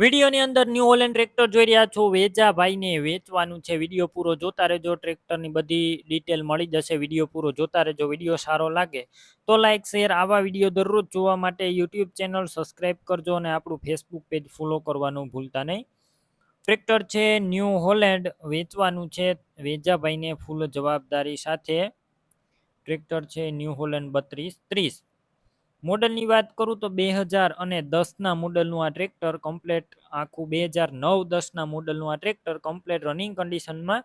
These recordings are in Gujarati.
વિડીયોની અંદર ન્યૂ હોલેન્ડ ટ્રેક્ટર જોઈ રહ્યા છો. વેજાભાઈને વેચવાનું છે. વીડિયો પૂરો જોતા રહેજો. ટ્રેક્ટરની બધી ડિટેલ મળી જશે. વીડિયો પૂરો જોતા રહેજો. વીડિયો સારો લાગે તો લાઇક શેર આવા વીડિયો દરરોજ જોવા માટે યુટ્યુબ ચેનલ સબસ્ક્રાઈબ કરજો અને આપણું ફેસબુક પેજ ફોલો કરવાનું ભૂલતા નહીં. ટ્રેક્ટર છે ન્યૂ હોલેન્ડ વેચવાનું છે. વેજાભાઈને ફૂલ જવાબદારી સાથે ટ્રેક્ટર છે ન્યૂ હોલેન્ડ બત્રીસ ત્રીસ. મોડલની વાત કરું તો બે હજાર અને દસના મોડલનું આ ટ્રેક્ટર કમ્પ્લેટ આખું બે હજાર નવ દસના મોડલનું આ ટ્રેક્ટર કમ્પ્લેટ રનિંગ કન્ડિશનમાં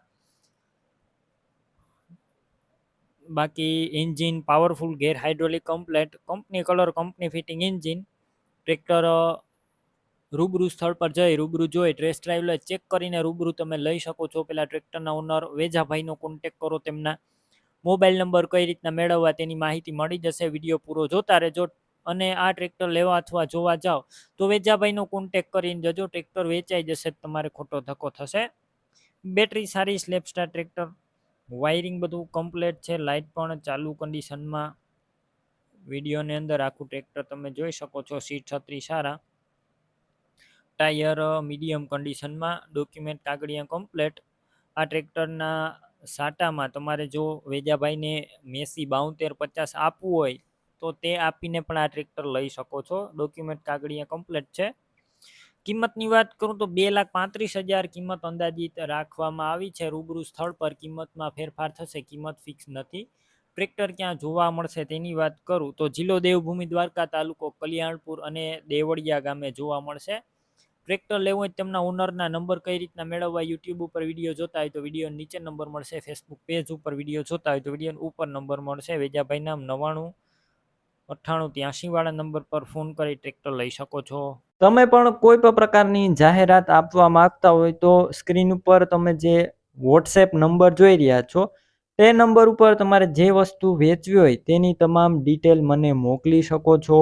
બાકી engine powerful gear hydraulic complete company colour company fitting engine tractor રૂબરૂ સ્થળ પર જઈ, રૂબરૂ જોઈ ટ્રેસ ડ્રાઈવ ચેક કરીને રૂબરૂ તમે લઈ શકો છો. પેલા ટ્રેક્ટરના ઓનર વેજાભાઈનો કોન્ટેક કરો તેમના. મોબાઈલ નંબર કઈ રીતના મેળવવા તેની માહિતી મળી જશે, વીડિયો પૂરો જોતા રહેજો અને આ ટ્રેક્ટર લેવા અથવા જોવા જાઓ તો વેજાભાઈનો કોન્ટેક કરીને જજો, ટ્રેક્ટર વેચાઈ જશે તમારે ખોટો ધક્કો થશે. બેટરી સારી સ્લેપસ્ટાર ટ્રેક્ટર વાયરિંગ બધું કમ્પ્લેટ છે લાઇટ પણ ચાલુ કન્ડિશનમાં વિડીયોની અંદર આખું ટ્રેક્ટર તમે જોઈ શકો છો, સીટ છત્રી સારા. ટાયર મીડિયમ કન્ડિશનમાં ડોક્યુમેન્ટ કાગળિયા કમ્પ્લેટ આ ટ્રેક્ટરના સાટામાં તમારે જો વેજાભાઈને મેસી બાઉતેર પચાસ આપવું હોય, તો તે આપીને પણ આ ટ્રેક્ટર લઈ શકો છો. ડોક્યુમેન્ટ કાગળિયા કમ્પ્લેટ છે. કિંમતની વાત કરું તો બે લાખ પાંત્રીસ હજાર કિંમત અંદાજિત રાખવામાં આવી છે. રૂબરૂ સ્થળ પર કિંમતમાં ફેરફાર થશે, કિંમત ફિક્સ નથી. ટ્રેક્ટર ક્યાં જોવા મળશે તેની વાત કરું તો જિલ્લો દેવભૂમિ દ્વારકા તાલુકો કલ્યાણપુર અને દેવળિયા ગામે જોવા મળશે. ટ્રેક્ટર લેવું હોય તેમના ઓનરના નંબર કઈ રીતના મેળવવા યુટ્યુબ ઉપર વીડિયો જોતા હોય તો વીડિયો નીચે નંબર મળશે ફેસબુક પેજ ઉપર વીડિયો જોતા હોય તો વીડિયો ઉપર નંબર મળશે, વેજાભાઈ નામ નવાણું અઠ્ઠાણું ત્યાંસી વાળા નંબર પર ફોન કરી ટ્રેક્ટર લઈ શકો છો. તમે પણ કોઈ પણ પ્રકારની જાહેરાત આપવા માંગતા હોય તો સ્ક્રીન ઉપર તમે જે વોટ્સએપ નંબર જોઈ રહ્યા છો, તે નંબર ઉપર તમારે જે વસ્તુ વેચવી હોય તેની તમામ ડિટેલ મને મોકલી શકો છો.